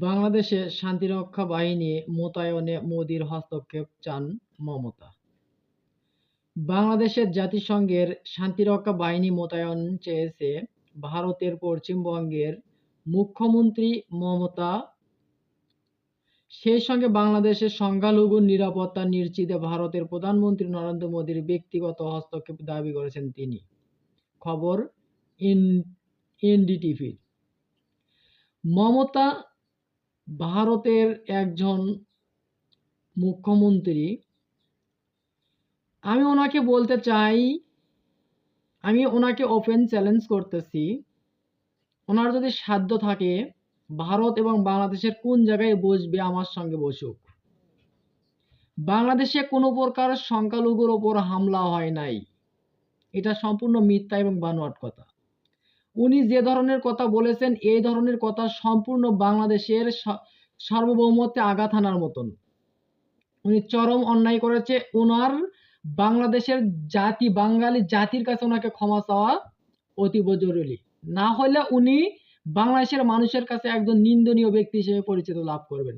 বাংলাদেশে শান্তিরক্ষা বাহিনী মোতায়েনে মোদির হস্তক্ষেপ চান মমতা। বাংলাদেশের জাতিসংঘের শান্তিরক্ষা বাহিনী মোতায়েন চেয়েছে ভারতের পশ্চিমবঙ্গের মুখ্যমন্ত্রী মমতা। সেই সঙ্গে বাংলাদেশের সংখ্যালঘু নিরাপত্তা নিশ্চিতে ভারতের প্রধানমন্ত্রী নরেন্দ্র মোদীর ব্যক্তিগত হস্তক্ষেপ দাবি করেছেন তিনি। খবর এন এনডিটিভির। মমতা ভারতের একজন মুখ্যমন্ত্রী, আমি ওনাকে বলতে চাই, আমি ওনাকে ওপেন চ্যালেঞ্জ করতেছি। ওনার যদি সাধ্য থাকে, ভারত এবং বাংলাদেশের কোন জায়গায় বসবে আমার সঙ্গে বসুক। বাংলাদেশে কোনো প্রকার সংখ্যালঘুর ওপর হামলা হয় নাই। এটা সম্পূর্ণ মিথ্যা এবং বানোয়াট কথা। উনি যে ধরনের কথা বলেছেন, এই ধরনের কথা সম্পূর্ণ বাংলাদেশের সার্বভৌমত্বে আঘাত হানার মতন। উনি চরম অন্যায় করেছে। ওনার বাংলাদেশের জাতি, বাঙালি জাতির কাছে ওনাকে ক্ষমা চাওয়া অতীব জরুরি। না হলে উনি বাংলাদেশের মানুষের কাছে একজন নিন্দনীয় ব্যক্তি হিসেবে পরিচিত লাভ করবেন।